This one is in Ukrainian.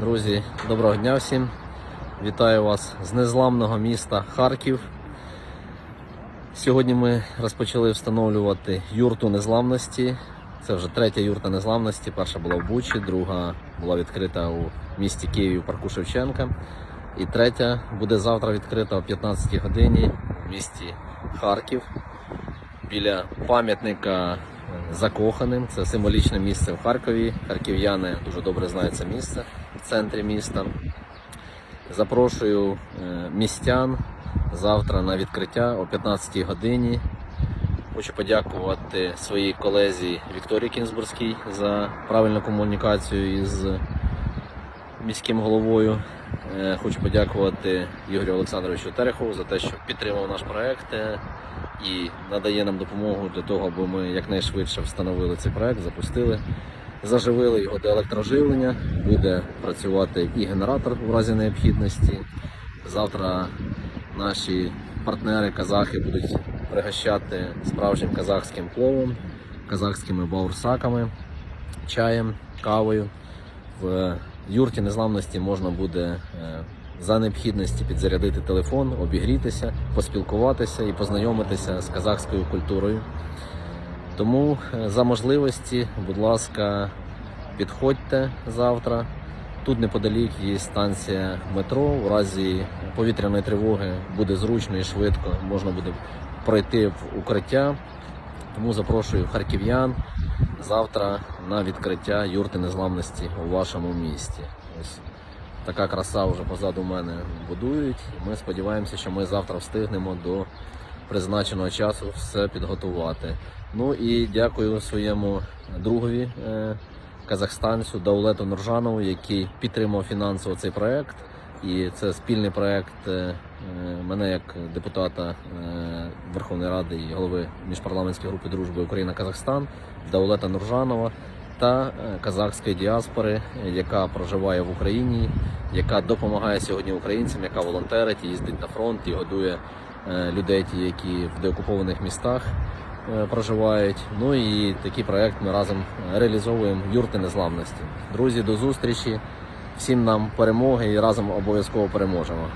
Друзі, доброго дня всім. Вітаю вас з незламного міста Харків. Сьогодні ми розпочали встановлювати юрту незламності. Це вже третя юрта незламності. Перша була в Бучі, друга була відкрита у місті Києві у парку Шевченка. І третя буде завтра відкрита о 15 годині в місті Харків біля пам'ятника закоханим. Це символічне місце в Харкові. Харків'яни дуже добре знають це місце в центрі міста. Запрошую е, містян завтра на відкриття о 15 годині. Хочу подякувати своїй колезі Вікторії Кінзбурзькій за правильну комунікацію із міським головою. Е, Хочу подякувати Ігорю Олександровичу Терехову за те, що підтримав наш проект е, і надає нам допомогу для того, аби ми якнайшвидше встановили цей проект, запустили, заживили його до електроживлення. Буде працювати і генератор у разі необхідності. Завтра наші партнери казахи будуть пригощати справжнім казахським пловом, казахськими баурсаками, чаєм, кавою. В юрті незламності можна буде е, за необхідності підзарядити телефон, обігрітися, поспілкуватися і познайомитися з казахською культурою. Тому е, за можливості, будь ласка, підходьте завтра. Тут неподалік є станція метро. У разі повітряної тривоги буде зручно і швидко. Можна буде пройти в укриття. Тому запрошую харків'ян завтра на відкриття юрти незламності у вашому місті. Ось така краса вже позаду мене будують. Ми сподіваємося, що ми завтра встигнемо до призначеного часу все підготувати. Ну і дякую своєму другові е, казахстанцю Даулету Нуржанову, який підтримав фінансово цей проект. І це спільний проект е, е, мене як депутата Верховної Ради і голови міжпарламентської групи дружби Україна-Казахстан Даулета Нуржанова та казахської діаспори, яка проживає в Україні, яка допомагає сьогодні українцям, яка волонтерить, їздить на фронт і годує людей, ті, які в деокупованих містах е, проживають. Ну і такий проект ми разом реалізовуємо юрти незламності. Друзі, до зустрічі! Всім нам перемоги і разом обов'язково переможемо.